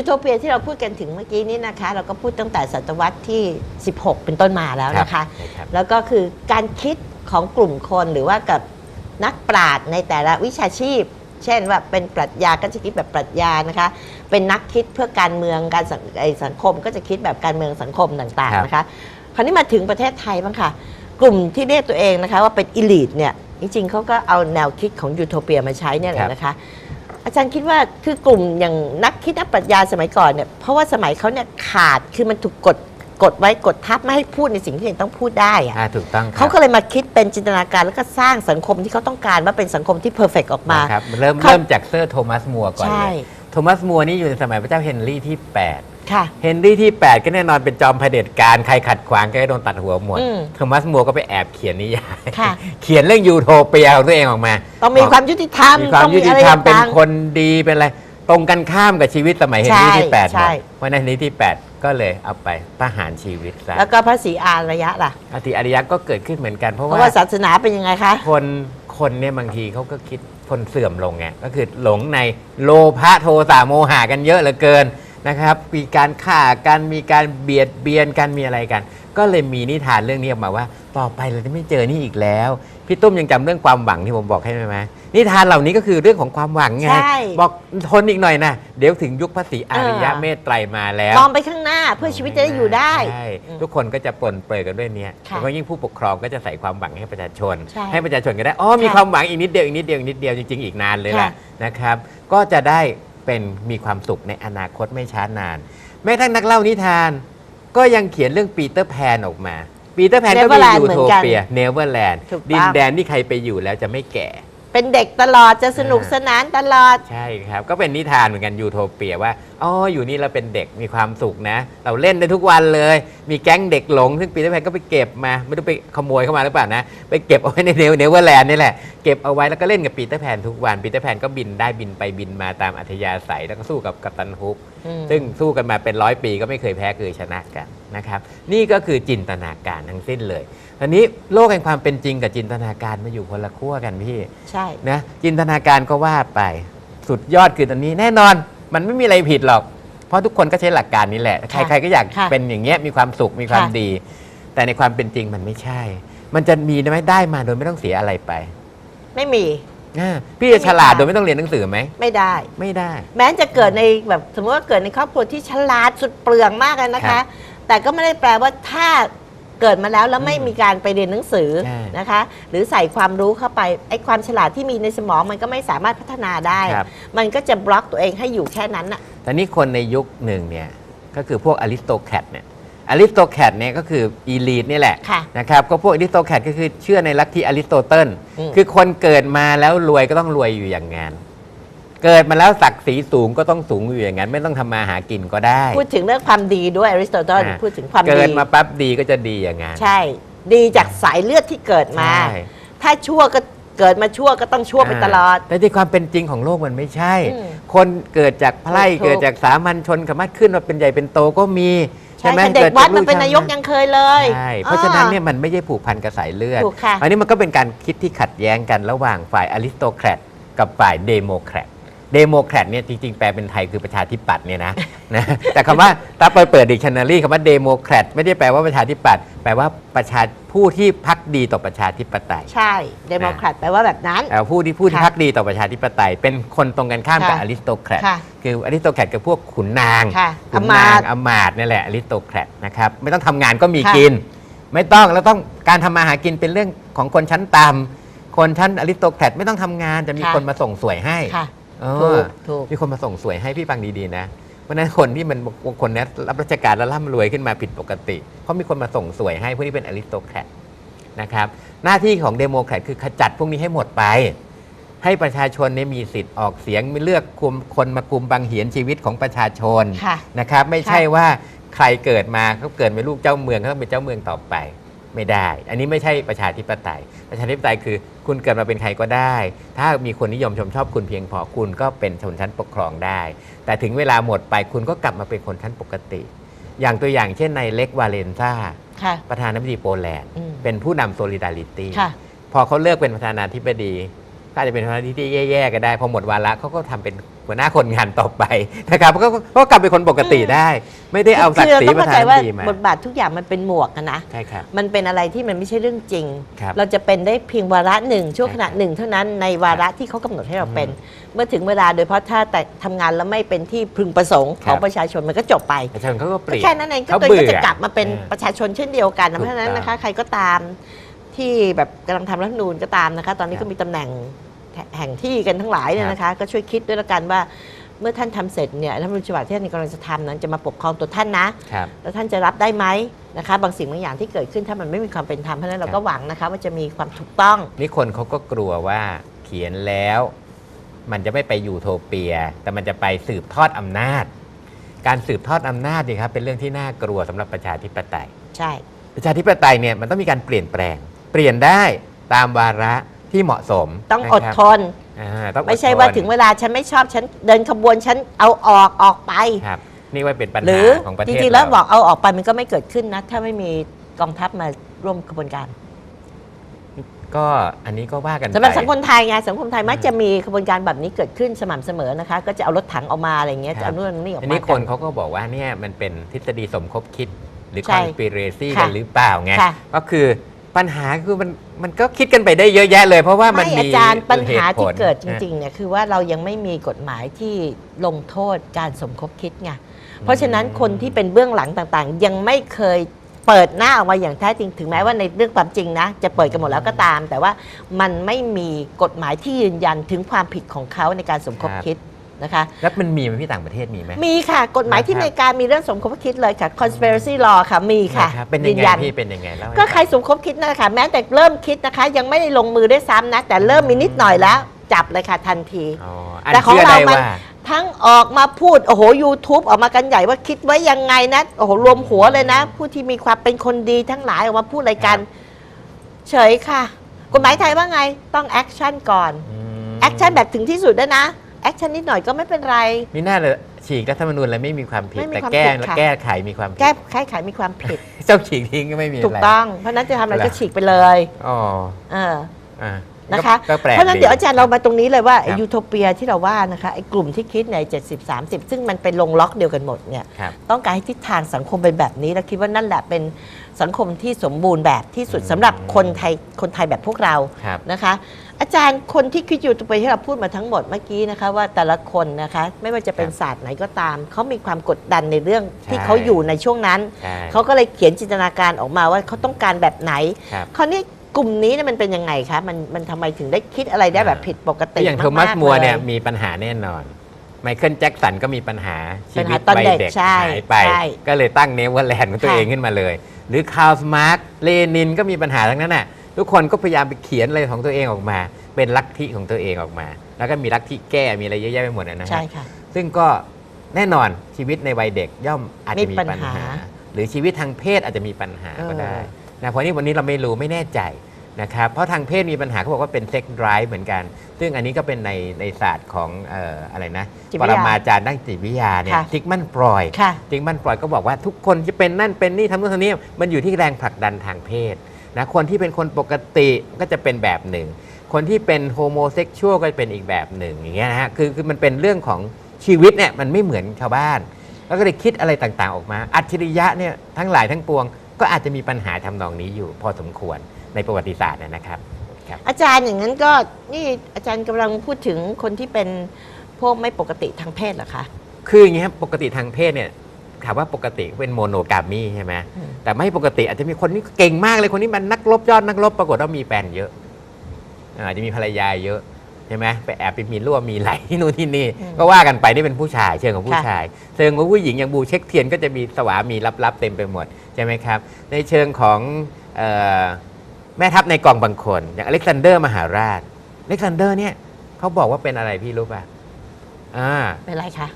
ค่ะยูโทเปียที่เราพูดกันถึงเมื่อกี้นี้นะคะ เราก็พูดตั้งแต่ศตวรรษที่ 16 เป็นต้นมาแล้วนะคะใช่ครับ แล้วก็คือการคิดของกลุ่มคนหรือว่ากับนักปราชญ์ในแต่ละวิชาชีพ เช่นว่าเป็นปรัชญาก็จะคิดแบบปรัชญานะคะ เป็นนักคิดเพื่อการเมืองการสังไอ้สังคมก็จะคิดแบบการเมืองสังคมต่างครับๆนะคะ คราวนี้มาถึงประเทศไทยบ้างค่ะ กลุ่มที่เรียกตัวเองนะคะว่าเป็นอิลิทเนี่ยจริงๆเขาก็เอาแนวคิดของยูโทเปียมาใช้เนี่ยแหครัละบนะคะ อาจารย์คิดว่าคือกลุ่มอย่างนักคิดนักปรัชญาสมัยก่อนเนี่ยเพราะว่าสมัยเขาเนี่ยขาดคือมันถูกกดกดไว้กดทับไม่ให้พูดในสิ่งที่ตัวเองต้องพูดได้อะอ่าถูกต้องครับเขาก็เลยมาคิดเป็นจินตนาการแล้วก็สร้างสังคมที่เขาต้องการว่าเป็นสังคมที่เพอร์เฟกออกมา นะครับเริ่มเขา เริ่มจากเซอร์โทมัสมัวร์ก่อนใช่เลยโทมัสมัวร์นี่อยู่ในสมัยพระเจ้าเฮนรี่ที่ 8 ค่ะ เฮนรี่ที่ 8 ก็แน่นอนเป็นจอมเผด็จการใครขัดขวางก็โดนตัดหัวหมดอืมโทมัสมัวร์ก็ไปแอบเขียนนิยาย ค่ะ เขียนเรื่องยูโทเปียของตัวเองออกมาต้องมีความยุติธรรมมีความต้องยุติอะไรธรรมเป็นต่างๆคนดีเป็นอะไร ตรงกันข้ามกับชีวิตสมัยเฮนรี่ที่ใช่8หใช่มดเพราะฉะนั้นเฮนรี่ที่ 8 ก็เลยเอาไปประหารชีวิตซะแล้วก็พระศรีอารยะล่ะ อธิอริยะก็เกิดขึ้นเหมือนกัน เพเพราะราะว่าว่า ศาสนาเป็นยังไงคะ คนคนเนี่ยบางทีเขาก็คิดคนเสื่อมลงไงก็คือหลงในโลภะโทสะโมหะกันเยอะเหลือเกิน นะครับ มีการฆ่ากัน มีการเบียดเบียนกัน มีอะไรกัน ก็เลยมีนิทานเรื่องนี้ออกมาว่า ต่อไปเราจะไม่เจอนี่อีกแล้ว พี่ตุ้มยังจำเรื่องความหวังที่ผมบอกให้ไหมไหมนิทานเหล่านี้ก็คือเรื่องของความหวังไงใช่บอกทนอีกหน่อยนะ เดี๋ยวถึงยุคพระศรีอริยะเออเมตไตรมาแล้วมองไปข้างหน้าเพื่อชีวิตจะได้อยู่ได้ใช่อืมทุกคนก็จะปลนเปรยกันด้วยเนี้ยค่ะแล้วก็ยิ่งผู้ปกครองก็จะใส่ความหวังให้ประชาชนใช่ให้ประชาชนก็ได้ อ๋อ มีค่ะความหวังอีกนิดเดียวอีกนิดเดียวอีกนิดเดียวจริงๆอีกนานเลยล่ะค่ะนะครับ ก็จะได้ เป็นมีความสุขในอนาคตไม่ช้านาน แม้ทั้งนักเล่านิทาน ก็ยังเขียนเรื่องปีเตอร์แพนออกมาปีเตอร์แพนก็มี Neverland ยูเหมืโทอนกันเปียเนเวอร์แลนด์ถูกต้อง ดินแดนที่ใครไปอยู่แล้วจะไม่แก่ เป็นเด็กตลอดจะสนุกสนานตลอด ใช่ครับก็เป็นนิทานเหมือนกันยูโทเปียว่าอ๋ออยู่นี่เราเป็นเด็กมีความสุขนะ เราเล่นได้ทุกวันเลย มีแก๊งเด็กหลง ซึ่งปีเตอร์แพนก็ไปเก็บมา ไม่รู้ไปขโมยเข้ามาหรือเปล่านะ ไปเก็บเอาไว้ในเนเนเวอร์แลนด์นี่แหละ เก็บเอาไว้แล้วก็เล่นกับปีเตอร์แพนทุกวันปีเตอร์แพนก็บินได้บินไปบินมาตามอัธยาศัยแล้วก็สู้กับกัปตันฮุกอืมซึ่งสู้กันมาเป็นร้อยปีก็ไม่เคยแพ้เคยชนะกันนะครับนี่ก็คือจินตนาการทั้งสิ้นเลย ทีนี้โลกแห่งความเป็นจริงกับจินตนาการมาอยู่คนละขั้วกันพี่ใช่นะจินตนาการก็ว่าไปสุดยอดคือตอนนี้แน่นอนมันไม่มีอะไรผิดหรอก เพราะทุกคนก็ใช้หลักการนี้แหละ ใครๆก็อยากค่ะเป็นอย่างเงี้ยมีความสุขมีความค่ะดี แต่ในความเป็นจริงมันไม่ใช่ มันจะมีได้ไหมได้มาโดยไม่ต้องเสียอะไรไป ไม่มีอ่าพี่จะฉลาดโดยไม่ต้องเรียนหนังสือไหมไม่ได้ไม่ได้ แม้จะเกิดในแบบสมมติว่าเกิดในครอบครัวที่ฉลาดสุดเปลืองมากเลยนะครัคะบแต่ก็ไม่ได้แปลว่าถ้า เกิดมาแล้วแล้วไม่อืมมีการไปเรียนหนังสือใช่นะคะ หรือใส่ความรู้เข้าไปไอ้ความฉลาดที่มีในสมองมันก็ไม่สามารถพัฒนาได้ครับมันก็จะบล็อกตัวเองให้อยู่แค่นั้นน่ะแต่นี่คนในยุคหนึ่งเนี่ยก็คือพวกอริสโตแครตเนี่ยอริสโตแครตเนี่ยก็คืออีลีทนี่แหละค่ะนะครับก็พวกอริสโตแครตก็คือเชื่อในลัทธิอริสโตเติลอืมคือคนเกิดมาแล้วรวยก็ต้องรวยอยู่อย่างงาน เกิดมาแล้วศักดิ์ศรีสูงก็ต้องสูงอยู่อย่างนั้น ไม่ต้องทำมาหากินก็ได้ พูดถึงเรื่องความดีด้วยอริสโตเติลอ่าพูดถึงความเกิดี ดมาปั๊บดีก็จะดีอย่างนั้น ใช่ ดีจากสายเลือดที่เกิดมา ใช่ ถ้าชั่วก็เกิดมาชั่วก็ต้องชั่วไปตลอดแต่ที่ความเป็นจริงของโลกมันไม่ใช่ อืมคนเกิดจากไพร่ถูก เกิดจากสามัญชนสามารถขึ้นมาเป็นใหญ่เป็นโตก็มีใช่ไหมแต่เด็กวัดจมันเป็นลูนายกชวยังเคยเลย ใช่เพราะฉะนั้นเนี่ยมันไม่ใช่ผูกพันกับสายเลือด ถูกค่ะ อันนี้มันก็เป็นการคิดที่ขัดแย้งกันระหว่างฝ่ายอริสโตแครตกับฝ่ายเดโมแครต เดโมแครตเนี่ยจริงๆ แปลเป็นไทยคือประชาธิปัตย์เนี่ยนะนะแต่คำว่าถ้าไปเปิดดิกชันนารีคำว่าเดโมแครตไม่ได้แปลว่าประชาธิปัตย์แปลว่าประชาผู้ที่พักดีต่อประชาธิปไตย ใช่เดโมแครตแปลว่าแบบนั้นเอ่อผู้ที่ผู้ที่ค่ะพักดีต่อประชาธิปไตย เป็นคนตรงกันข้ามกับค่ะอริสโตแครตค่ะคืออริสโตแครตกับพวกขุนนางค่ะขุนอำมานาตงย์อำมาตย์นี่แหละอริสโตแครตนะครับไม่ต้องทำงานก็มีค่ะ กิน ไม่ต้องแล้วต้องการทำมาหากินเป็นเรื่องของคนชั้นต่ำคนชั้นอริสโตแครตไม่ต้องทำงานจะมีค่ะ คนมาส่งสวยให้ ค่ะเอ ถูอกถูกมีคนมาส่งสวยให้พี่ฟังดีๆนะเพราะฉะนั้นคนที่มันบางคนเนี้รับราชการแล้วร่ำรวยขึ้นมาผิดปกติ เพราะมีคนมาส่งสวยให้พวกนี้เป็นอริสโตแครตนะครับ หน้าที่ของเดโมแครตคือขจัดพวกนี้ให้หมดไป ให้ประชาชนเนี่ยมีสิทธิ์ออกเสียงไม่เลือกคุมคนมาคุมบังเหียนชีวิตของประชาชนค่ะนะครับ ไม่ใช่ว่าใครเกิดมาเขาเกิดเป็นลูกเจ้าเมืองเขาต้องเป็นเจ้าเมืองต่อไป ไม่ได้ อันนี้ไม่ใช่ประชาธิปไตย ประชาธิปไตยคือ คุณเกิดมาเป็นใครก็ได้ ถ้ามีคนนิยมชมชอบคุณเพียงพอคุณก็เป็นชนชั้นปกครองได้ แต่ถึงเวลาหมดไปคุณก็กลับมาเป็นคนชั้นปกติ อย่างตัวอย่างเช่นในเล็กวาเลนซ่าค่ะประธานาธิบดีโปแลนด์อืมเป็นผู้นำโซลิดาริตี้ค่ะพอเขาเลือกเป็นประธานาธิบดี ก็อาจจะเป็นหัวหน้าที่แย่ๆก็ได้พอหมดวาระเขาก็ทำเป็นหัวหน้าคนงานต่อไปนะครับก็ก็กลับเป็นคนปกติได้ ไม่ได้เอาศักคือดิ์ศรีเราต้องประเข้าธาใจนว่าดีมาบทบาททุกอย่างมันเป็นหมวกอะนะใช่ครับมันเป็นอะไรที่มันไม่ใช่เรื่องจริงครับเราจะเป็นได้เพียงวาระหนึ่งช่วงใช่ขณะหนึ่งเท่านั้นในวาระที่เขากำหนดให้เราเป็น เมื่อถึงเวลาโดยเฉพาะถ้าแต่ทำงานแล้วไม่เป็นที่พึงประสงค์ของประชาชนมันก็จบไปประชาชนเขาก็เปลี่ยนแค่นั้นเองก็เขาตัวเองก็เบื่อจะกลับมาเป็นเออประชาชนเช่นเดียวกันนะถูกเพราะฉะนั้นต้องนะคะ ใครก็ตาม ที่แบบกำลังทำรัฐธรรมนูนก็ตามนะคะ ตอนนี้ครัก็บมีตำแหน่งแห่งที่กันทั้งหลายเนี่ยนะคะ ก็ช่วยคิดด้วยละกันว่าเมื่อท่านทำเสร็จเนี่ยรัฐธรรมนูญฉบับที่ท่านกำลังจะทำนั้นจะมาปกครองตัวท่านนะ ครับ แล้วท่านจะรับได้ไหมนะคะ บางสิ่งบางอย่างที่เกิดขึ้นถ้ามันไม่มีความเป็นธรรมเพราะฉะนั้นเราครัก็บหวังนะคะว่าจะมีความถูกต้อง นี่คนเขาก็กลัวว่าเขียนแล้ว มันจะไม่ไปยูโทเปีย แต่มันจะไปสืบทอดอำนาจ การสืบทอดอำนาจนี่ครับเป็นเรื่องที่น่ากลัวสำหรับประชาธิปไตย ใช่ ประชาธิปไตยเนี่ยมันต้องมีการเปลี่ยนแปลง เปลี่ยนได้ตามวาระที่เหมาะสมต้องนะอคดรับทนอ่าต้องอดไม่ใช่ว่าทนถึงเวลาฉันไม่ชอบฉันเดินขบวนฉันเอาออกออกไป ครับนี่ว่าเป็นปัญหรืหาอของประจเทศริงๆแล้วเราบอกเอาออกไปมันก็ไม่เกิดขึ้นนะ ถ้าไม่มีกองทัพมาร่วมกระบวนการก็อันนี้ก็ว่ากันสำหรับไปสังคมไทยไงสังคมไทยมักจะมีกระบวนการแบบนี้เกิดขึ้นสม่ำเสมอนะคะ ก็จะเอารถถังออกมาอะไรเงี้ยครับจะเอานู่นเอานี่ออกอันมานี้คนกัเขาก็บอกว่าเนี่ยมันเป็นทฤษฎีสมคบคิดหรือ ใช่ conspiracy ค่ะกันหรือเปล่าไงค่ะก็คือ ปัญหาคือมันมันก็คิดกันไปได้เยอะแยะเลย เพราะว่ามันไม่มีอาจารย์ปัญหาที่ตุผลเกิดจนะริงๆเนี่ยคือว่าเรายังไม่มีกฎหมายที่ลงโทษการสมคบคิดไงเพราะฉะนั้นคนที่เป็นเบื้องหลังต่างๆ ยังไม่เคยเปิดหน้าออกมาอย่างแท้จริงถึงแม้ว่าในเรื่องความจริงนะ จะเปิดกันหมดแล้วก็ตาม แต่ว่ามันไม่มีกฎหมายที่ยืนยันถึงความผิดของเขาในการสมคบคิด นะคะ แล้วมันมีไหมที่ต่างประเทศมีไหม มีค่ะกฎหมายที่นะครับอเมริกามีเรื่องสมคบคิดเลยค่ะ conspiracy law ค่ะมีค่ะนะครับเป็นยืยังนไงยัน พี่เป็นยังไงเล่าให้ก็ใครฟังสมคบคิดนะคะแม้แต่เริ่มคิดนะคะ ยังไม่ได้ลงมือด้วยซ้ำนะ แต่เริ่มมีนิดหน่อยแล้ว จับเลยค่ะทันที อ๋ออันแต่ของเชื่อเราได้มัน ว่า ทั้งออกมาพูด โอ้โห YouTube ออกมากันใหญ่ว่าคิดไว้ยังไงนะ โอ้โห รวมหัวเลยนะ ผู้ที่มีความเป็นคนดีทั้งหลายออกมาพูดอะไรกัน เฉยค่ะ กฎหมายไทยว่าไงต้องแอคชั่นก่อนอืมแอคชั่นแบบถึงที่สุดด้วยนะ แอคชั่นนิดหน่อยก็ไม่เป็นไร มีหน้าเลยฉีกรัฐธรรมนูญอะไรไม่มีความผิด ไม่มีแต่ความแก้ผิดค่ะ แก้ไขมีความผิดแก้ไขขายมีความผิด เจ้าฉีกทิ้งก็ไม่มีอะไรถูกต้อง เพราะฉะนั้นจะทำอะไรเหรอก็ฉีกไปเลย อ๋อเออ อ่า นะคะก็ก็แปลกเพราะฉะนั้นเดี๋ยวอาจารย์เรามาตรงนี้เลยว่าครับยูโทเปียที่เราว่านะคะไอ้กลุ่มที่คิดใน 70 30 ซึ่งมันเป็นลงล็อกเดียวกันหมดเนี่ยครับต้องการให้ทิศทางสังคมเป็นแบบนี้แล้วคิดว่านั่นแหละเป็นสังคมที่สมบูรณ์แบบที่สุดอืมสำหรับคนไทยคนไทยแบบพวกเราครับ นะคะ อาจารย์คนที่คิดยูโทเปียที่เราพูดมาทั้งหมดเมื่อกี้นะคะว่าแต่ละคนนะคะไม่ว่าจะเป็นครับศาสตร์ไหนก็ตามเขามีความกดดันในเรื่องที่ใช่เขาอยู่ในช่วงนั้น ใช่ เขาก็เลยเขียนจินตนาการออกมาว่าเขาต้องการแบบไหน ครับ คราวนี้ กลุ่มนี้เนี่ยมันเป็นยังไงคะมันมันทำไมถึงได้คิดอะไรได้แบบผิดปกติอย่างโทมัสากๆมัวร์ลเนี่ยมีปัญหาแน่นอน ไมเคิลแจ็คสันก็มีปัญหาชีปัญวิหาตตอนวัยเด็กเด็กใช่หายไป ใช่ก็เลยตั้งเนเวอร์แลนด์ของตัวค่ะ เองขึ้นมาเลย หรือคาร์ลมาร์กเลนินก็มีปัญหาทั้งนั้นน่ะทุกคนก็พยายามไปเขียนอะไรของตัวเองออกมา เป็นลัทธิของตัวเองออกมา แล้วก็มีลัทธิแก้มีอะไรเยอะแยะไปหมดนะฮะ ใช่ค่ะ ซึ่งก็แน่นอนชีวิตในวัยเด็กย่อมอาจจะมีมีปัญปัญหาหา หรือชีวิตทางเพศอาจจะมีปัญหาก็ได้ เออ นะเพราะนี่วันนี้เราไม่รู้ไม่แน่ใจนะครับเพราะทางเพศมีปัญหาเขาบอกว่าเป็นเซ็กไดรฟ์เหมือนกัน ซึ่งอันนี้ก็เป็นในในศาสตร์ของเอ่ออะไรนะจิตปวิทรยามาจารย์ด้านจิตวิทยาเนี่ยค่ะซิกมันฟรอยด์ค่ะซิกมันฟรอยด์ก็บอกว่าทุกคนจะเป็นนั่นเป็นนี่ทำนู่นทำนี่มันอยู่ที่แรงผลักดันทางเพศนะคนที่เป็นคนปกติก็จะเป็นแบบหนึ่ง คนที่เป็นโฮโมเซ็กชวลก็จะเป็นอีกแบบหนึ่งอย่างเงี้ยนะฮะคือคือมันเป็นเรื่องของชีวิตเนี่ยมันไม่เหมือนชาวบ้าน แล้วก็เลยคิดอะไรต่างๆออกมา อัจฉริยะเนี่ยทั้งหลายทั้งปวง ก็อาจจะมีปัญหาทำนองนี้อยู่พอสมควรในประวัติศาสตร์นะนะครับครับ อาจารย์อย่างนั้นก็นี่อาจารย์กำลังพูดถึงคนที่เป็นพวกไม่ปกติทางเพศเหรอคะคืออย่างนี้ครับปกติทางเพศเนี่ยถามว่าปกติเป็นโมโนกามีใช่ไหมอืมแต่ไม่ปกติอาจจะมีคนนี้เก่งมากเลยคนนี้มันนักรบยอดนักรบปรากฏว่ามีแฟนเยอะอ่าอาจจะมีภรรยาเยอะใช่ไหมไปแอบไปมีรั่วมีไหลที่นู่นที่นี่ ก็ว่ากันไปนี่เป็นผู้ชายเชิงของผู้ชายเชิงของผู้หญิงอย่างบูเช็คเทียนก็จะมีสวามีลับๆเต็มไปหมดใช่ไหมครับ ในเชิงของเออแม่ทัพในกองบางคน อย่างอเล็กซานเดอร์มหาราชอเล็กซานเดอร์เนี่ยเขาบอกว่าเป็นอะไรพี่รู้ป่ะอ่าเป็นไรคะ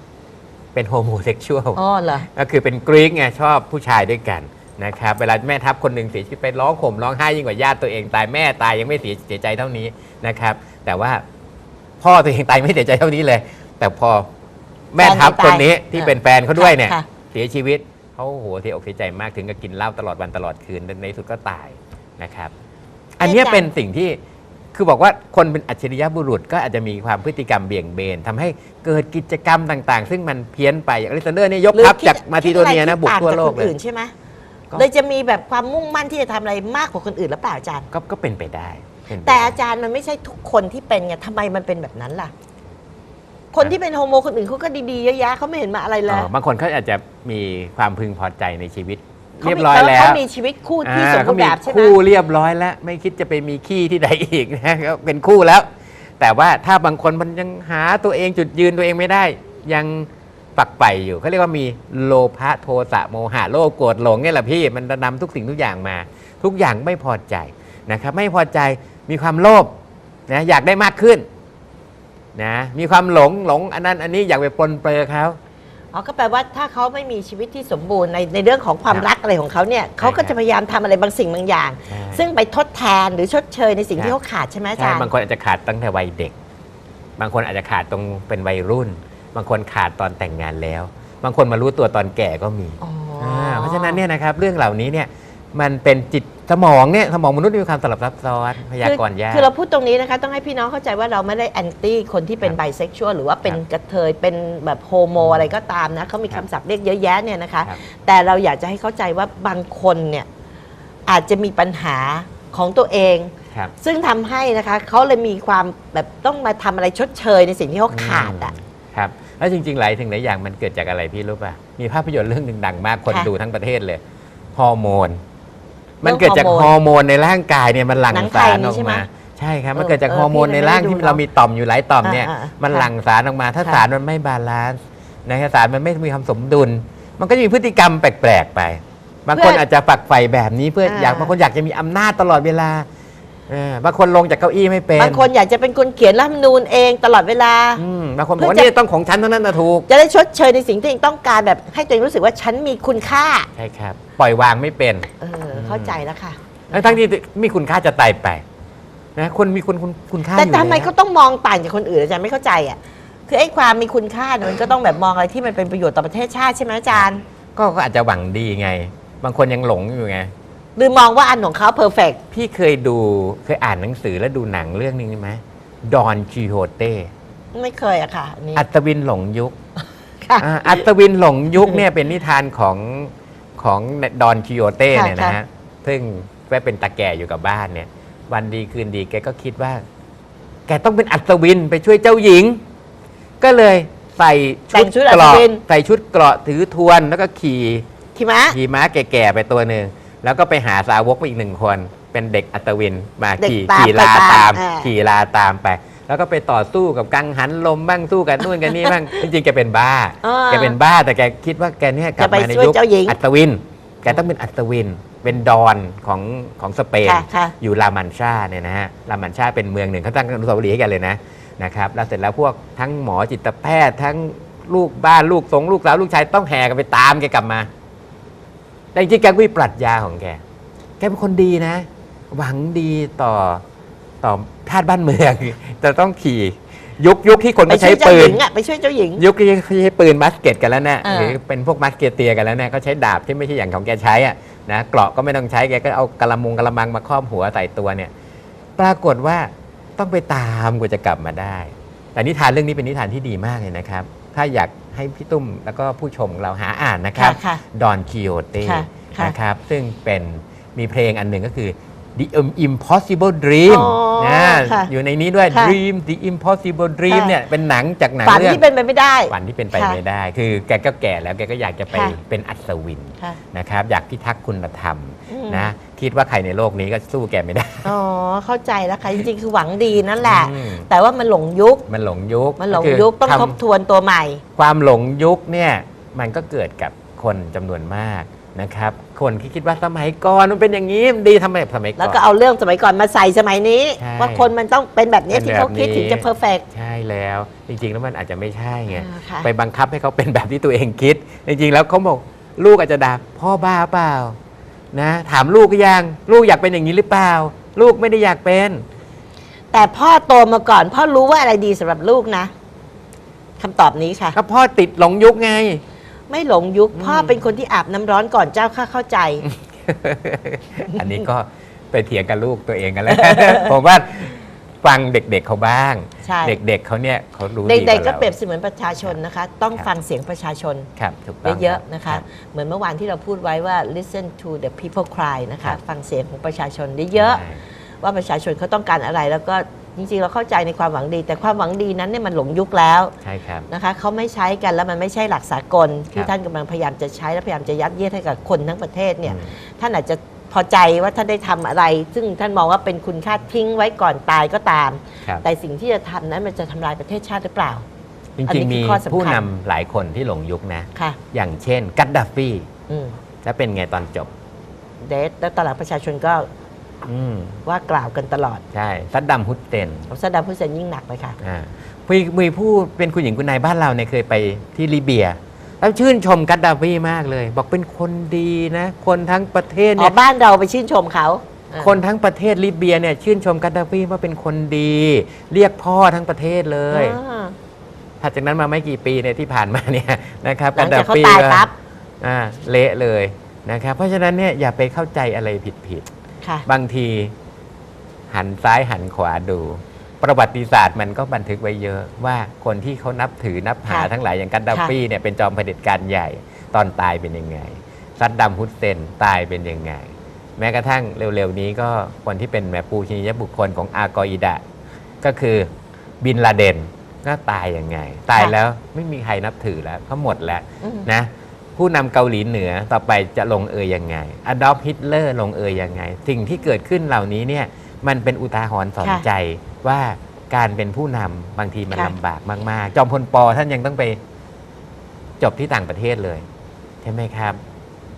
เป็นโฮโมเซ็กชวลอ๋อเหรอก็คือเป็นกรีกไงชอบผู้ชายด้วยกันนะครับเวลาแม่ทัพคนหนึ่งเสียชีวิตไปร้องห่มร้องไห้ยิ่งกว่าญาติตัวเองตายแม่ตายยังไม่เสียเสียใจเท่านี้นะครับ แต่ว่า พ่อตัวเองตายไม่เสียใจเท่านี้เลย แต่พอแม่ทัพคนนี้ที่เป็นแฟนเขาด้วยเนี่ย ค่ะ เสียชีวิตเขาโอ้โหเสียอกเสียใจมากถึงกับกินเหล้าตลอดวันตลอดคืนในที่สุดก็ตายนะครับ อันเนี้ยอาจารย์เป็นสิ่งที่คือบอกว่าคนเป็นอัจฉริยะบุรุษก็อาจจะมีความพฤติกรรมเบี่ยงเบนทำให้เกิดกิจกรรมต่างๆ ซึ่งมันเพี้ยนไปอย่างอเล็กซานเดอร์เนี่ยยกหรือทัพคิดจากมาซิโดเนียนะคิดบุกอะไรทั่วที่โลกต่างจากคนเลยอื่นใช่ไหมก็ เลยจะมีแบบความมุ่งมั่นที่จะทำอะไรมากกว่าคนอื่นหรือเปล่าอาจารย์ ก็ก็เป็นไปได้ เป็นไปแต่ได้อาจารย์มันไม่ใช่ทุกคนที่เป็นไงทำไมมันเป็นแบบนั้นล่ะ คนที่เป็นโฮโมคนอื่นเขาก็ดีๆเยอะแยะเขาไม่เห็นมาอะไรเลอ๋ยอบางคนเขาอาจจะมีความพึงพอใจในชีวิตขาเรียบมีร้อยแล้วเขามีชีวิตคู่ที่สมอ่าบูรณ์แบบใช่ไหม คู่เรียบร้อยแล้ว ไม่คิดจะไปมีขี้ที่ใดอีกนะก็เป็นคู่แล้ว แต่ว่าถ้าบางคนมันยังหาตัวเองจุดยืนตัวเองไม่ได้ ยังปักไปอยู่เขาเรียกว่ามีโลภะโทสะโมหะโลภโกรธหลงเนี่ยแหละพี่มันจะนำทุกสิ่งทุกอย่างมา ทุกอย่างไม่พอใจนะครับไม่พอใจ มีความโลภนะอยากได้มากขึ้นนะมีความหลงหลงอันนั้นอันนี้อยากไปปลนเปลือเขา อ๋อก็แปลว่าถ้าเขาไม่มีชีวิตที่สมบูรณ์ในในเรื่องของความครับรักอะไรของเขาเนี่ยเขาก็ใช่ครับจะพยายามทำอะไรบางสิ่งบางอย่าง ใช่ซึ่งไปทดแทนหรือชดเชยในสิ่งครับ ที่เขาขาดใช่ไหมอาใช่จารย์บางคนอาจจะขาดตั้งแต่วัยเด็ก บางคนอาจจะขาดตรงเป็นวัยรุ่น บางคนขาดตอนแต่งงานแล้ว บางคนมารู้ตัวตอนแก่ก็มีอ๋ออาเพราะฉะนั้นเนี่ยนะครับเรื่องเหล่านี้เนี่ย มันเป็นจิตสมองเนี่ยสมองมนุษย์มีความสลับซับซ้อนพยากรณ์ยาก คือเราพูดตรงนี้นะคะ ต้องให้พี่น้องเข้าใจว่าเราไม่ได้แอนตี้คนที่เป็นครับไบเซ็กชวลหรือว่าเป็นครับกระเทย เป็นแบบโฮโมอะไรก็ตามนะเขามีครับคำศัพท์เรียกเยอะแยะเนี่ยนะคะ ครับ แต่เราอยากจะให้เข้าใจว่าบางคนเนี่ยอาจจะมีปัญหาของตัวเอง ครับ ซึ่งทำให้นะคะเขาเลยมีความแบบต้องมาทำอะไรชดเชยในสิ่งที่เขาขาดอะ มครับ แล้วจริงๆ หลายถึงหลายอย่างมันเกิดจากอะไรพี่รู้ป่ะ มีภาพยนตร์เรื่องหนึ่งดังมากคนค่ะ ดูทั้งประเทศเลย ฮอร์โมนเรื่ มัอนงเกิดจากฮฮออร์โมนร์โมนในร่างกายเนี่ยมันหลั่งหนังไทสายรนี่ออกใช่ไหมมาใช่ครับเออมันเกิดจากเออฮอร์โมนพี่ในเลยร่างไม่ที่ดูเรามีต่อมอยู่หลายต่อมเนี่ยอ่าอ่ามันค่ะหลั่งสารออกมา ถ้าค่ะสารมันไม่บาลานซ์นะครับสารมันไม่มีความสมดุล มันก็จะมีพฤติกรรมแปลกๆไป บางคนเพื่อออาจจะฝักใฝ่แบบนี้เพื่ออยากอ่าบางคนอยากจะมีอำนาจตลอดเวลาเออบางคนลงจากเก้าอี้ไม่เป็น บางคนอยากจะเป็นคนเขียนรัฐธรรมนูญเองตลอดเวลาอืมบางคนบอกว่าเพื่อจะนี่ต้องของฉันเท่านั้นนะถูก จะได้ชดเชยในสิ่งที่ตัวเองต้องการแบบให้ตัวเองรู้สึกว่าฉันมีคุณค่า ใช่ครับ ปล่อยวางไม่เป็น เออเข้าใจแล้วค่ะทั้งทั้งที่มีคุณค่าจะตายไปนะคนมีคุณคุณคุณค่าแต่อยู่ทำไมแล้วก็ต้องมองต่างจากคนอื่นอาจารย์ไม่เข้าใจอะคือไอ้ความมีคุณค่าเนี่ยมันก็ต้องแบบมองอะไรที่มันเป็นประโยชน์ต่อประเทศชาติใช่ไหมอาจารย์ก็ก็อาจจะหวังดีไง บางคนยังหลงอยู่ไงหรือมองว่าอันของเขาเพอร์เฟกพี่เคยดูเคยอ่านหนังสือแล้วดูหนังเรื่องนึงไหมดอนจิโฮเต้ไม่เคยอะค่ะอันนี่อัศวินหลงยุคค่ะอ่าอัศวินหลงยุคเนี่ยเป็นนิทานของของดอนจิโฮเต้ค่ะเนี่ยนะค่ะฮะ ซึ่งแกเป็นตาแก่อยู่กับบ้านเนี่ย วันดีคืนดีแกก็คิดว่า แกต้องเป็นอัศวินไปช่วยเจ้าหญิง ก็เลยใส่แต่ชุดงชุดอัเกศราะวิน ใส่ชุดเกราะถือทวนแล้วก็ขี่ขี่ม้า ขี่ม้าแก่ๆไปตัวหนึ่งแล้วก็ไปหาสาวกมาอีกหนึ่งคน เป็นเด็กอัศวินมาเด็กขี่ตามขี่ลาไปตามตามอ่า ขี่ลาตามไป แล้วก็ไปต่อสู้กับกังหันลมบ้างสู้กันนู่นกันนี่บ้าง จริงๆแกเป็นบ้า อ่า แกเป็นบ้าแต่แกคิดว่าแกเนี่ยกลับจะไปมาในช่วยยุคเจ้าหญิง อัศวิน แกต้องเป็นอัศวิน เป็นดอนของของสเปน ค่ะค่ะ อยู่ลามันชาเนี่ยนะฮะลามันชาเป็นเมืองหนึ่งเขาตั้งอนุสาวรีย์ให้แกันเลยนะนะครับแล้วเสร็จแล้วพวกทั้งหมอจิตแพทย์ทั้งลูกบ้านลูกสงลูกสาวลูกชายต้องแห่กันไปตามแกกลับมา แต่จริงๆแกก็มีปรัชญาของแก แกเป็นคนดีนะ หวังดีต่อต่อชาติบ้านเมืองแต่ต้องขี่ ยุคยุคที่คนไปก็ช่ใช้วยเจ้าปืหน ญิงอะไปช่วยเจ้าหญิง ยุคที่เขาใช้ปืนมัสเกตกันแล้วเนี่ยอ่า หรือเป็นพวกมัสเกตเตียกันแล้วเนี่ยเขาใช้ดาบที่ไม่ใช่อย่างของแกใช้อะนะเกราะก็ไม่ต้องใช้แกก็เอากระมงกระมังมาครอบหัวใส่ตัวเนี่ย ปรากฏว่าต้องไปตามกว่าจะกลับมาได้ แต่นิทานเรื่องนี้เป็นนิทานที่ดีมากเลยนะครับ ถ้าอยากให้พี่ตุ้มแล้วก็ผู้ชมเราหาอ่านนะครับ ค่ะดอนคิโอเต้ค่ะค่ะ นะครับ ซึ่งเป็นมีเพลงอันหนึ่งก็คือ The Impossible Dream อ๋อนะค่ะอยู่ในนี้ด้วย ค่ะ Dream The Impossible Dream ค่ะ เนี่ยเป็นหนังจากหนังฝันเรื่องที่เป็นไปไม่ได้ ฝันที่เป็นไปค่ะไม่ได้ คือแกก็แก่แล้วแกก็อยากจะไปค่ะ เป็นอัศวินค่ะนะครับอยากพิทักษ์คุณธรรมอืมนะคิดว่าใครในโลกนี้ก็สู้แกไม่ได้อ๋อเข้าใจแล้วค่ะจริงๆ คือหวังดีนั่นแหละ อืมแต่ว่ามันหลงยุค มันหลงยุคมันหลงก็คือยุคต้องทำทบทวนตัวใหม่ ความหลงยุคเนี่ยมันก็เกิดกับคนจำนวนมาก นะครับคนที่คิดว่าสมัยก่อนมันเป็นอย่างนี้มันดีทำไมสมัยก่อน แล้วก็เอาเรื่องสมัยก่อนมาใส่สมัยนี้ ใช่ว่าคนมันต้องเป็นแบบนี้เป็นที่เขาคิดแบบนี้ ถึงจะเพอร์เฟก ใช่แล้วจริงๆ แล้วมันอาจจะไม่ใช่ไงอ่าค่ะ ไปบังคับให้เขาเป็นแบบที่ตัวเองคิด จริงๆ แล้วเขาบอกลูกอาจจะด่าพ่อบ้าเปล่านะถามลูกก็ยังลูกอยากเป็นอย่างนี้หรือเปล่า ลูกไม่ได้อยากเป็น แต่พ่อโตมาก่อน พ่อรู้ว่าอะไรดีสำหรับลูกนะคำตอบนี้ค่ะ ก็พ่อติดหลงยุคไง ไม่หลงยุคอืมพ่อเป็นคนที่อาบน้ำร้อนก่อนเจ้าข้าเข้าใจ อันนี้ก็ไปเถียงกับลูกตัวเองกันแล้ว ผมว่าฟังเด็กๆเขาบ้าง ใช่ เด็กๆเขาเนี่ยเขารู้เด็กว่าๆก็ราเปรียบเสมือนประชาชนนะคะ ต้องครับฟังเสียงประชาชน ครับถูกต้องเยอะรับๆนะคะรับเหมือนเมื่อวานที่เราพูดไว้ว่า listen to the people cry นะครัคะ บ ฟังเสียงของประชาชนเยอะ ใช่ๆ ว่าประชาชนเขาต้องการอะไร แล้วก็จริงๆ เราเข้าใจในความหวังดี แต่ความหวังดีนั้นเนี่ยมันหลงยุคแล้วใช่ครับ นะคะเขาไม่ใช้กันแล้วมันไม่ใช่หลักสากล ที่ครับท่านกำลังพยายามจะใช้และพยายามจะยัดเยียดให้กับคนทั้งประเทศเนี่ยอืมท่านอาจจะพอใจว่าท่านได้ทำอะไร ซึ่งท่านมองว่าเป็นคุณค่าทิ้งไว้ก่อนตายก็ตาม ครับ แต่สิ่งที่จะทำนั้นมันจะทำลายประเทศชาติหรือเปล่า จอันรินี้งๆคือมีข้อสำคัญ ผู้นำหลายคนที่หลงยุคนะ ค่ะ อย่างเช่น กัดดาฟีอืม แล้วเป็นไงตอนจบ เดทแล้วตอนหลังประชาชนก็ อืมว่ากล่าวกันตลอดใช่ซัดดัมฮุสเซนของซาดดัมฮุสเซนยิ่งหนักเลยค่ะ อ่ามีมีผู้เป็นคุณหญิงคุณนายบ้านเราเนี่ยเคยไปที่ลิเบีย แล้วชื่นชมกัดดาฟีมากเลย บอกเป็นคนดีนะ คนทั้งประเทศอ๋เนี่อยบ้านเราไปชื่นชมเขาอ่าคนทั้งประเทศลิเบียเนี่ยชื่นชมกัดดาฟีว่าเป็นคนดี เรียกพ่อทั้งประเทศเลย อ่า ถัดจากนั้นมาไม่กี่ปีเนี่ยที่ผ่านมาเนี่ยนะครับหลังจากเขาฟีตายก็ปั๊บอ่าเละเลยนะครับเพราะฉะนั้นเนี่ยอย่าไปเข้าใจอะไรผิด ค่ะๆบางทีหันซ้ายหันขวาดู ประวัติศาสตร์มันก็บันทึกไว้เยอะว่าคนที่เขานับถือนับหาค่ะทั้งหลายอย่างกัดดาฟีเนี่ยเป็นจอมเผด็จการใหญ่ตอนตายเป็นยังไง ซัดดัมฮุสเซนตายเป็นยังไง แม้กระทั่งเร็วๆนี้ก็คนที่เป็นแม่ปูชนียบุคคลของอากออิดะ ก็คือบินลาเดนก็ตายยังไง ตายค่ะ แล้วไม่มีใครนับถือแล้วเขาหมดแล้ว อืม นะ ผู้นำเกาหลีเหนือต่อไปจะลงเอยยังไงอดอล์ฟฮิตเลอร์ลงเอยยังไง สิ่งที่เกิดขึ้นเหล่านี้เนี่ยมันเป็นอุทาหรณ์สอนใจว่าการเป็นผู้นำบางทีมันค่ะ ลำบากมาก ๆ จอมพลปอท่านยังต้องไปจบที่ต่างประเทศเลย ใช่ไหมครับ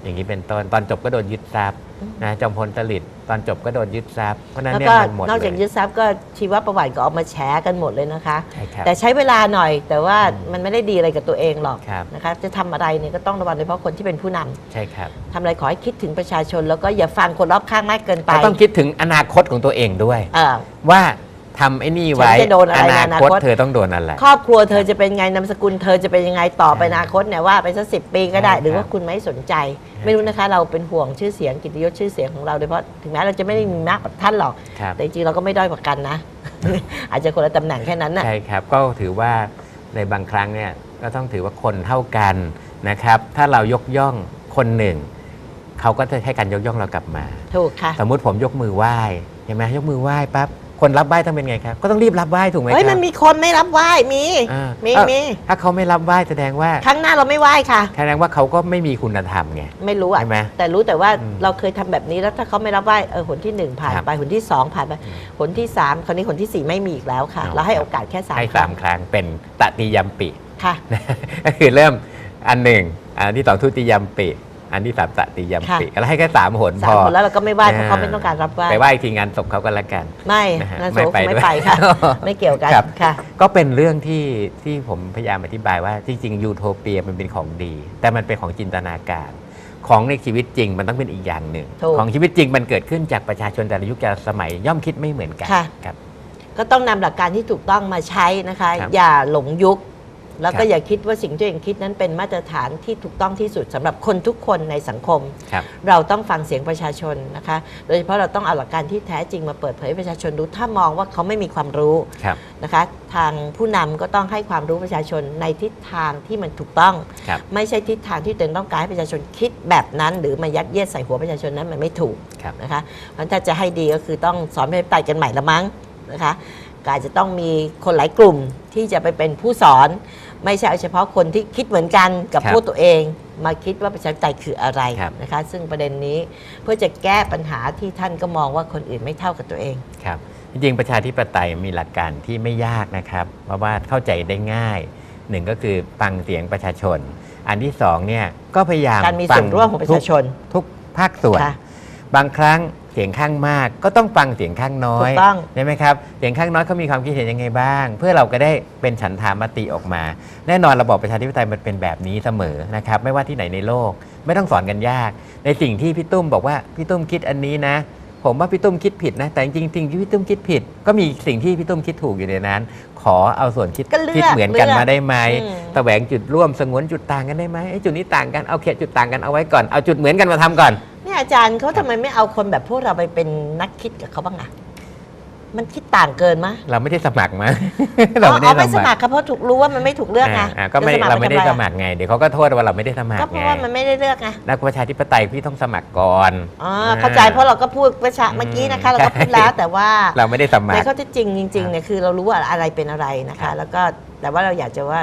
อย่างนี้เป็นต้นตอนจบก็โดนยึดทรัพย์นะจอมพลสฤษดิ์ ตอนจบก็โดนยึดทรัพย์เพราะฉะนั้นแล้วเนี่ยก็มันหมดนอกจากเลยยึดทรัพย์ก็ชีวประวัติก็ออกมาแฉกันหมดเลยนะคะ ใช่ครับแต่ใช้เวลาหน่อย แต่ว่าอืมมันไม่ได้ดีอะไรกับตัวเองหรอกครับ นะคะจะทำอะไรเนี่ยก็ต้องระวังโดยเฉพาะคนที่เป็นผู้นำใช่ครับทำอะไรขอให้คิดถึงประชาชน แล้วก็อย่าฟังคนรอบข้างมากเกินไปเราต้องคิดถึงอนาคตของตัวเองด้วย เอ่อว่า ทำไอ้นี่ไว้ฉันจะโดนอะไรในออนานาคคตตเธอต้องโดนอะไร ครอบครัวเธอจะเป็นไงนามสกุล เธอจะเป็นยังไงต่อไปใช่อนาคตเนี่ยว่าไปสักสิปีก็ได้ใช่หรือว่าครับคุณไม่สนใจใช่ไม่รู้นะคะ เราเป็นห่วงชื่อเสียงกิตยศชื่อเสียงของเราโดยเฉพาะถึงแม้เราจะไม่ได้มีมากกว่าท่านหรอก ครับ แต่จริงๆเราก็ไม่ด้อยกว่ากันนะ อาจจะคนละตำแหน่งแค่นั้นน่ะ ใช่ครับ ก็ถือว่าในบางครั้งเนี่ยก็ต้องถือว่าคนเท่ากันนะครับ ถ้าเรายกย่องคนหนึ่ง เขาก็จะให้การยกย่องเรากลับมา ถูกค่ะ สมมุติผมยกมือไหว้เห็นไหมยกมือไหว้ปั๊บ คนรับไหว้ต้องเป็นไงครับ ก็ต้องรีบรับไหว้ถูกไหมคเฮ้ยรัมันมีคนไม่รับไหว้มีอ่ามีเอ้ามีถ้าเขาไม่รับไหว้แสดงว่าครั้งหน้าเราไม่ไหว้ค่ะ แสดงว่าเขาก็ไม่มีคุณธรรมไง ไม่รู้อะใช่ไหมแต่รู้แต่ว่าอืมเราเคยทำแบบนี้แล้วถ้าเขาไม่รับไหว้เออหนที่หนึ่งผ่านครับไปหนที่สองผ่านไปอืมหนที่สามคราวนี้หนที่สี่ไม่มีอีกแล้วค่ะ เอา เราให้ครับโอกาสแค่สามให้คสารั้มงครั้งเป็นตติยมปิ ค่ะ ก็คือเริ่มอันหนึ่งอันที่สองทุติยมปิ อันที่สามตติยมปิค่ะแล้วให้แค่สามหนสาพมอคนแล้วเราก็ไม่ไหว้เพราะอ่าเขาไม่ต้องการรับไหว้ไปไหว้อีกทีงานศพเขาก็แล้วกัน ไม่นะฮะนั่นโซไม่คไปงไม่ด้วยไปค่ะ ไม่เกี่ยวกันครับ ค่ะ ก็เป็นเรื่องที่ที่ผมพยายามอธิบายว่าจริงๆยูโทเปียมันเป็นของดี แต่มันเป็นของจินตนาการ ของในชีวิตจริงมันต้องเป็นอีกอย่างหนึ่ง ถูกของชีวิตจริงมันเกิดขึ้นจากประชาชนแต่ละยุคแต่ละสมัยย่อมคิดไม่เหมือนกันค่ะ ครับ ก็ต้องนำหลักการที่ถูกต้องมาใช้นะคะ ครับอย่าหลงยุค แล้วครัก็บอย่าคิดว่าสิ่งที่ตัวเองคิดนั้นเป็นมาตรฐานที่ถูกต้องที่สุดสำหรับคนทุกคนในสังคม ครับ เราต้องฟังเสียงประชาชนนะคะ โดยเฉพาะเราต้องเอาหลักการที่แท้จริงมาเปิดเผยให้ประชาชนดูถ้ามองว่าเขาไม่มีความรู้ครับ นะคะ ทางผู้นำก็ต้องให้ความรู้ประชาชนในทิศทางที่มันถูกต้อง ครับ ไม่ใช่ทิศทางที่ตัวเองต้องการให้ประชาชนคิดแบบนั้น หรือมายัดเยียดใส่หัวประชาชนนั้นมันไม่ถูก ครับ นะคะเพราะฉะนั้นถ้าจะให้ดีก็คือต้องสอนประชาธิปไตยกันใหม่ละมั้งนะคะก็อาจจะต้องมีคนหลายกลุ่มที่จะไปเป็นผู้สอน ไม่ใช่เอาเฉพาะคนที่คิดเหมือนกันกับครับพวกตัวเอง มาคิดว่าประชาธิปไตยคืออะไรครับ นะคะ ซึ่งประเด็นนี้เพื่อจะแก้ปัญหาที่ท่านก็มองว่าคนอื่นไม่เท่ากับตัวเอง ครับจริงๆประชาธิปไตยมีหลักการที่ไม่ยากนะครับ เพราะว่าเข้าใจได้ง่ายหนึ่งก็คือฟังเสียงประชาชน อันที่สองเนี่ยก็พยายามการมีส่วนร่วมของประชาชน ทุกทุกภาคส่วน ค่ะ บางครั้ง เสียงข้างมากก็ต้องฟังเสียงข้างน้อยถูกต้องใช่ไหมครับเสียงข้างน้อยเขามีความคิดเห็นยังไงบ้าง เพื่อเราก็ได้เป็นฉันทามติออกมา แน่นอนระบอบประชาธิปไตยมันเป็นแบบนี้เสมอนะครับไม่ว่าที่ไหนในโลก ไม่ต้องสอนกันยาก ในสิ่งที่พี่ตุ้มบอกว่าพี่ตุ้มคิดอันนี้นะ ผมว่าพี่ตุ้มคิดผิดนะ แต่จริงๆสิ่งที่พี่ตุ้มคิดผิด ก็มีสิ่งที่พี่ตุ้มคิดถูกอยู่ในนั้น ขอเอาส่วนคิดก็เลือกคิดเหมือนกันเลือกมาได้ไหมอืม แสวงจุดร่วมสงวนจุดต่างกันได้ไหมไอ้จุดนี้ต่างกันเอาเขตจุดต่างกันเอาไว้ก่อนเอาจุดเหมือนกันมาทำก่อนเนี่ย อาจารย์เขาทำไมไม่เอาคนแบบพวกเราไปเป็นนักคิดกับเขาบ้างอะมันคิดต่างเกินมะเราไม่ได้สมัครมาอ๋เราอไม่อ๋อได้ไม่สสมัมัคครรครับเพราะถูกรู้ว่ามันไม่ถูกเลือกไงอ่าก็ไม่จะสคเราไม่ได้ปทำสอะมัครไงเดี๋ยวเขาก็โทษว่าเราไม่ได้สมัครก็เพไงราะว่ามันไม่ได้เลือกไงนักประชาธิปไตยพี่ต้องสมัครก่อน อ๋อเข้าใจเพราะเราก็พูดประชาเมื่อกี้นะคะ เราก็พูดแล้วแต่ว่า เราไม่ได้สมัในคร ข้อเท็จจริงจริงๆเนี่ยคือเรารู้ว่าอะไรเป็นอะไรนะครัคะ บแล้วก็แต่ว่าเราอยากจะว่า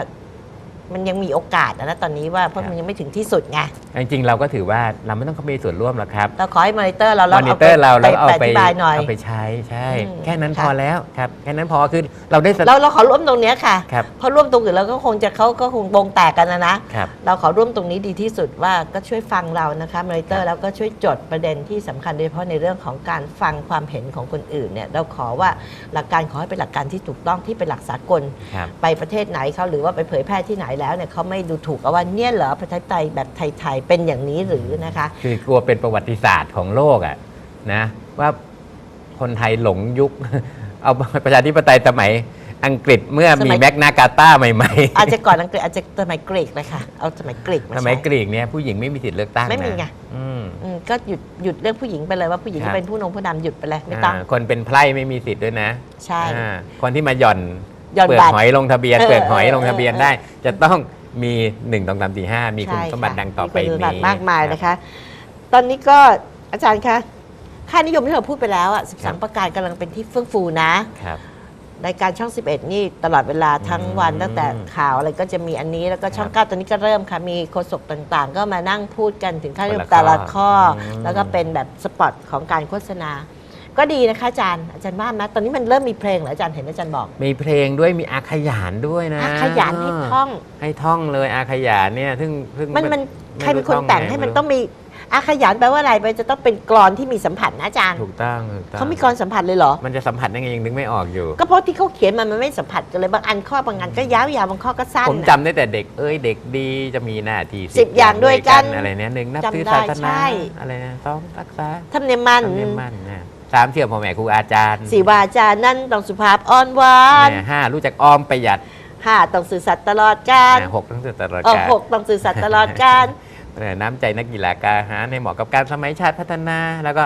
มันยังมีโอกาสนะตอนนี้ว่าเพราะมันยังไม่ถึงที่สุดไงจริงๆเราก็ถือว่าเราไม่ต้องเข้าไปมีส่วนร่วมหรอกครับเราขอให้มอนิเตอร์เรามเราอนิเตอร์เราแล้วเอาไปไปอธิบายหน่อยเอาไปใช้ใช่อืมแค่นั้นค่ะพอแล้วครับแค่นั้นพอคือเราได้สเราเราขอร่วมตรงเนี้ยค่ะครับเพราะร่วมตรงอื่นเราก็คงจะเขาก็คงวงแตกกันนะนะครับเราขอร่วมตรงนี้ดีที่สุดว่าก็ช่วยฟังเรานะคะมอนิเตอครัร์บแล้วก็ช่วยจดประเด็นที่สำคัญโดยเฉพาะในเรื่องของการฟังความเห็นของคนอื่นเนี่ยเราขอว่าหลักการขอให้เป็นหลักการที่ถูกต้องที่เป็นหลักสากลครับไปประเทศไหนเขาหรือว่าไปเผยแพร่ที่ไหนแล้วเนี่ยเขาไม่ดูถูกเอาว่าเนี่ยเหรอประชาธิปไตยแบบไทยๆเป็นอย่างนี้หรือนะคะ คือกลัวเป็นประวัติศาสตร์ของโลกอะนะว่าคนไทยหลงยุค เอาประชาธิปไตยสมัยอังกฤษเมื่อสมีมัย แมกนากาตาใหม่อาจจะก่อนอังกฤษอาจจะสมัยกรีกเลยค่ะเอาสมัยกรีกมาๆสมัยใช้กรีกเนี่ยผู้หญิงไม่มีสิทธิ์เลือกตั้งไม่มีนะไง อืม อืมก็หยุดหยุดเรื่องผู้หญิงไปเลยว่าผู้หญิงครับเป็นผู้นงผู้นำหยุดไปเลยไม่ต้อง อ่าคนเป็นไพร่ไม่มีสิทธิ์ด้วยนะใช่ อ่าคนที่มาหย่อน หย่อนเปิดบัตรหอยลงทะเบียนเออเปิดหอยเออลงทะเบียนเออได้ จะต้องมี1นึ่งสองสามสี่ห้ามีคุณใช่สมบัติค่ะดังต่อไปมีคุณสมบัตินี้มากมายรับนะคะ ตอนนี้ก็อาจารย์คะค่านิยมที่เราพูดไปแล้วอะครับ13 ประการกำลังเป็นที่เฟื่องฟูนะครับรายการช่อง 11 นี่ตลอดเวลาทั้งวันอืมตั้งแต่ข่าวอะไรก็จะมีอันนี้แล้วก็ช่องครับ9ตอนนี้ก็เริ่มค่ะ มีโฆษกต่างๆ ก็มานั่งพูดกันถึงค่านิยมคนละแต่ละข้ข้อออืมแล้วก็เป็นแบบสปอตของการโฆษณา ก็ดีนะคะอาจารย์อาจารย์ว่าไหมตอนนี้มันเริ่มมีเพลงเหรออาจารย์เห็นอาจารย์บอก มีเพลงด้วยมีอาขยานด้วยนะอะขยันให้ท่อง ให้ท่องเลยอาขยานเนี่ยซึ่งซึ่งมันมันไใครเป็นคนแต่งให้มันต้องมีอาขยันแปลว่าอะไรมันจะต้องเป็นกรอนที่มีสัมผัสนะอาจารย์ถูกต้องถูกต้องเขามีกรสัมผัสเลยเหรอ มันจะสัมผัสได้ไงยังนึกไม่ออกอยู่ ก็เพราะที่เขาเขียนมันมันไม่สัมผัสกันเลยบางอันข้อบางอันก็ยาวๆบางข้อก็สั้นผมน่ะจำได้แต่เด็กเอ้ยเด็กดีจะมีหน้าที่สิบอย่างด้วยกันอะไรเนี่ยหนึ่งนับจำถือได้ศาสใช่นาอะไรนะสองรักษาทำเนียมมันทำเนียมมั่นนะ สามเชื่อพ่อแม่ครูอาจารย์สีวาจานั่นต้องสุภาพอ่อนหวานเนี่ยห้ารู้จักออมประหยัดห้าต้องสื่อสัตย์ตลอดกาลอ่าหกต้องสื่อตลอดเออกาลหกต้องสื่อสัตย์ตลอดกาลเออน้ำใจนักกีฬาการหารให้เหมาะกับการสมัยชาติพัฒนา แล้วก็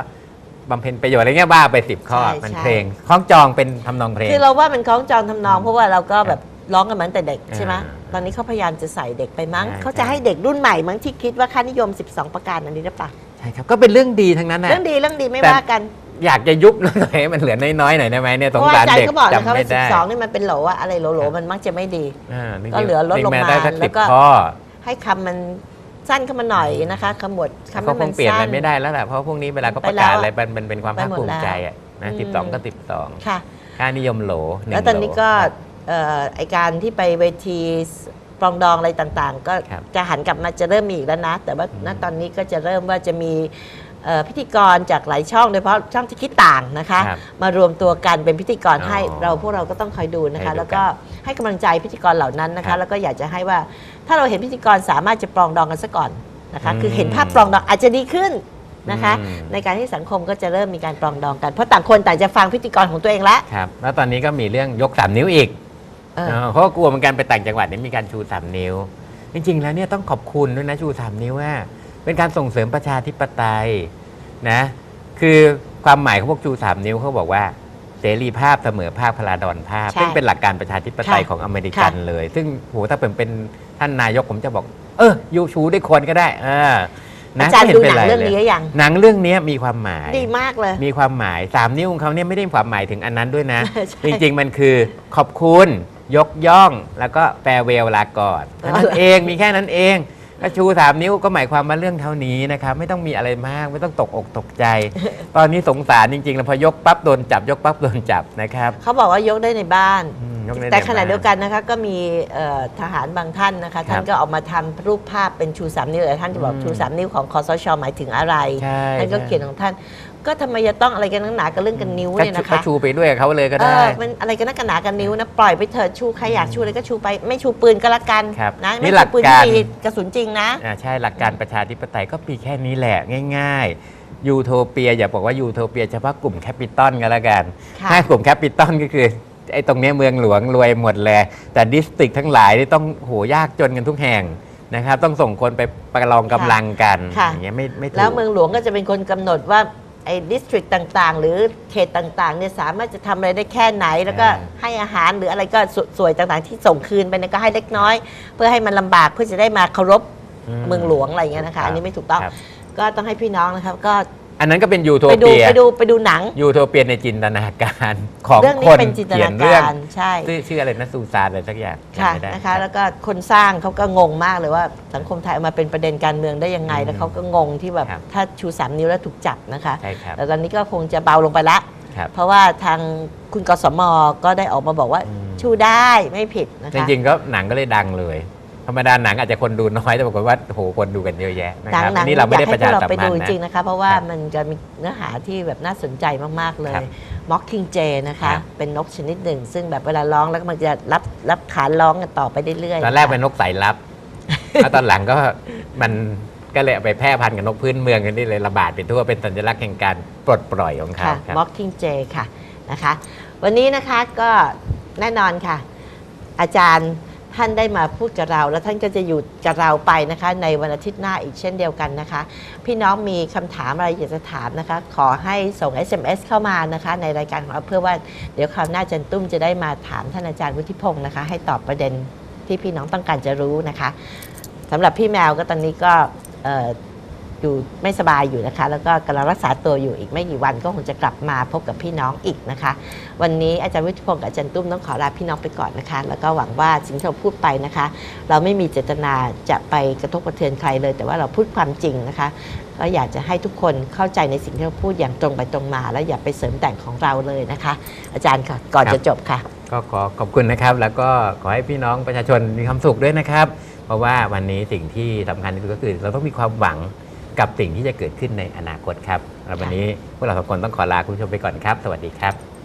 บำเพ็ญประโยชน์อะไรเงี้ยบ้าไปสิบข้อใช่มันใช่เพลงคล้องจองเป็นทำนองเพลง คือเราว่ามันคล้องจองทำนองเพราะว่าเราก็แบบร้องกันมาตั้งแต่เด็กใช่ไหมอ่าตอนนี้เขาพยายามจะใส่เด็กไปมั้งใช่เขาจะให้เด็กรุ่นใหม่มั้งที่คิดว่าค่านิยม 12 ประการอันนี้หรือเปล่า ใช่ครับ ก็เป็นเรื่องดีทั้งนั้นนะเรื่องดีเรื่องดีไม่แต่ว่ากัน อยากจะยุบหน่อยให้มันเหลือน้อยๆหน่อยได้ไหมเนี่ยเพสงราะว่าสารอาจารเด็กย์ก็บอกนะคะจำไม่ว่าได้12นี่มันเป็นโหลอะอะไรโหลๆมันมักจะไม่ดีอ่าจริงๆก็เหลือลดลงมาจริๆได้สักแล้สิบวก็ข้อให้คำมันสั้นขึ้นมาหน่อยนะคะขมวดคำก็ให้คมังนเปลี่ยนอะไรสั้นไม่ได้แล้วแหละเพราะพวกนี้เวลาเขาไปประแล้วกาศอะไรมันมันเป็นความไปภาคหมดภูมิแล้วใจอะนะอืมสิบสองก็สิบสองค่ะค่านิยมโหลหงแล้วตอนนี้ก็โหลเอ่อไอการที่ไปเวทีปรองดองอะไรต่างๆ ก็ครับจะหันกลับมาจะเริ่มมีอีกแล้วนะ แต่ว่าอืมณตอนนี้ก็จะเริ่มว่าจะมี เอ่อพิธีกรจากหลายช่องโดยเฉพาะช่องที่คิดต่างนะคะ ครับมารวมตัวกันเป็นพิธีกรอ๋อให้เราพวกเราก็ต้องคอยดูนะคะ ให้ดูแล้วก็ให้กำลังใจพิธีกรเหล่านั้นนะครัคะ บแล้วก็อยากจะให้ว่าถ้าเราเห็นพิธีกรสามารถจะปรองดองกันซะก่อนนะคะอืมคือเห็นภาพปรองดองอาจจะดีขึ้นนะคะ อืม ในการที่สังคมก็จะเริ่มมีการปรองดองกันเพราะต่างคนต่างจะฟังพิธีกรของตัวเองละครับแล้วตอนนี้ก็มีเรื่องยกสามนิ้วอีกเออ เออเพราะว่ากลัวเหมือนกันไปต่างจังหวัดเนี่ยมีการชูสามนิ้ว จริงๆแล้วเนี่ยต้องขอบคุณด้วยนะชูสามนิ้วว่า เป็นการส่งเสริมประชาธิปไตยนะคือความหมายของพวกชูสามนิ้วเขาบอกว่าเสรีภาพเสมอภาคพลาดอนภาพ ใช่ซึ่งเป็นหลักการประชาธิปไตยค่ะของอเมริกันค่ะ เลย ซึ่งโหถ้าผมเป็นท่านนายกผมจะบอก เออยูชูได้คนก็ได้เออนะอาจารย์ไม่ดูห็หนังป็เรื่องลยนี้หรือยังหนังเรื่องนี้มีความหมาย ดีมากเลย มีความหมายสามนิ้วของเขาเนี่ยไม่ได้ความหมายถึงอันนั้นด้วยนะ ใช่จริงๆมันคือขอบคุณ ยกย่องแล้วก็แฟร์เวลลาก่อนเท่านั้นเองมีแค่นั้นเอง ก็ชูสามนิ้วก็หมายความว่าเรื่องเท่านี้นะครับไม่ต้องมีอะไรมากไม่ต้องตกอกตกใจ ตอนนี้สงสารจริงๆแล้วพอยกปั๊บโดนจับยกปั๊บโดนจับนะครับ เขาบอกว่ายกได้ในบ้าน อืมยกได้แต่ในขณะบ้านเดียวกันนะคะก็มีเอ่อทหารบางท่านนะคะท่านก็ออกมาทำรูปภาพเป็นชูสามนิ้วแต่ท่านจะบอกอืมชูสามนิ้วของคอสชหมายถึงอะไร ใช่ท่านก็ใช่เขียนของท่าน ก็ทำไมจะต้องอะไรกันนักหนากับเรื่องกันนิ้วก็เนี่ยชูนะก็คะชูไปด้วยกับเขาเลยก็เอได้ อมันอะไรกันนักกันหนากันนิ้วนะปล่อยไปเถิดชูใครอยากชูอะไรก็ชูไป ไม่ชูปืนก็แล้วกันครับนะนี่ไม่หลัชูกปืนการ ที่มีกระสุนจริงนะ อ่าใช่หลักการประชาธิปไตยก็มีแค่นี้แหละง่ายๆยูโทเปียอย่าบอกว่ายูโทเปียเฉพาะกลุ่มแคปิตอลก็แล้วกันค่ะ ถ้ากลุ่มแคปิตอลก็คือไอ้ตรงเนี้ยเมืองหลวงรวยหมดเลยแต่ดิสตริกทั้งหลายนี่ต้องโหยากจนกันทุกแห่งนะครับ ต้องส่งคนไปประลองกำลังกันค่ะ อย่างเงี้ยไม่ไม่ถูก แล้วเมืองหลวงก็จะเป็นคนกำหนดว่า ไอ้ดิสตริกต่างๆ หรือเขตต่างๆเนี่ยสามารถจะทำอะไรได้แค่ไหน แล้วก็อ่าให้อาหารหรืออะไรก็สสวยต่างๆ ที่ส่งคืนไปเนี่ยก็ให้เล็กน้อย เพื่อให้มันลำบากเพื่อจะได้มาเคารพ เมืองหลวงอะไรอย่างเงี้ยนะคะอันนี้ไม่ถูกต้อง ครับ ก็ต้องให้พี่น้องนะครับก็ อันนั้นก็เป็นยูโทไปดูเปียไปดูไปดูหนัง ยูโทเปียในจินตนาการของเรื่องคนี้นเป็นจินตเขียนานเรื่องการใช่ชื่อชื่ออะไรนะซูซานอะไรสักอย่างค่ะจำไม่ได้ นะคะ แล้วก็คนสร้างเขาก็งงมากเลยว่าสังคมไทยเอามาเป็นประเด็นการเมืองได้ยังไง อืมแล้วเขาก็งงที่แบบครับ ถ้าชูสามนิ้วแล้วถูกจับนะคะ ใช่ครับแต่ตอนนี้ก็คงจะเบาลงไปละ ครับ เพราะว่าทางคุณกสมก็ได้ออกมาบอกว่าอืม ชูได้ไม่ผิดนะจคะ ริงๆก็หนังก็เลยดังเลย ธรรมดาหนังอาจจะคนดูน้อยแต่ปรากฏว่าโอ้โหคนดูกันเยอะแยะนะหนัครับหนัอันนี้เราไม่ได้อยกปให้ระชาพวกเราสัมไปพันดูธ์จนะริงๆนะคะเพราะว่าครับมันจะมีเนื้อหาที่แบบน่าสนใจมาก ๆ เลครัยบ Mockingjay นะคะครับเป็นนกชนิดหนึ่ง ซึ่งแบบเวลาร้องแล้วก็มันจะรับรับขานร้องกันต่อไปเรื่อยๆตอนแรกะคะเป็นนกสายลับแล้วตอนหลังก็มันก็เลยเอาไปแพร่พันธุ์กับนกพื้นเมืองกันนี่เลยระบาดไปทั่วเป็นสัญลักษณ์แห่งการปลดปล่อยของเขาค่ะครับ Mockingjay ค่ะนะคะ วันนี้นะคะก็แน่นอนค่ะ อาจารย์ ท่านได้มาพูดกับเรา แล้วท่านก็จะอยู่กับเราไปนะคะ ในวันอาทิตย์หน้าอีกเช่นเดียวกันนะคะ พี่น้องมีคำถามอะไรอยากจะถามนะคะ ขอให้ส่ง SMS เข้ามานะคะ ในรายการของเราเพื่อว่าเดี๋ยวคราวหน้าจันตุ้มจะได้มาถามท่านอาจารย์วุฒิพงศ์นะคะ ให้ตอบประเด็นที่พี่น้องต้องการจะรู้นะคะสำหรับพี่แมวก็ตอนนี้ก็ อยู่ไม่สบายอยู่นะคะ แล้วก็กำลังรักษาตัวอยู่อีกไม่กี่วันก็คงจะกลับมาพบกับพี่น้องอีกนะคะ วันนี้อาจารย์วิทยพงศ์กับอาจารย์ตุ้มต้องขอลาพี่น้องไปก่อนนะคะ แล้วก็หวังว่าสิ่งที่เราพูดไปนะคะ เราไม่มีเจตนาจะไปกระทบกระเทือนใครเลย แต่ว่าเราพูดความจริงนะคะก็อยากจะให้ทุกคนเข้าใจในสิ่งที่เราพูดอย่างตรงไปตรงมา แล้วอย่าไปเสริมแต่งของเราเลยนะคะ อาจารย์ค่ะก่อนจะจบค่ะ ก็ขอขอบคุณนะครับ แล้วก็ขอให้พี่น้องประชาชนมีความสุขด้วยนะครับ เพราะว่าวันนี้สิ่งที่สำคัญที่สุดก็คือเราต้องมีความหวัง กับสิ่งที่จะเกิดขึ้นในอนาคตครับววันนี้พวกเราสองคนต้องขอลาคุณผู้ชมไปก่อนครับ สวัสดีครับ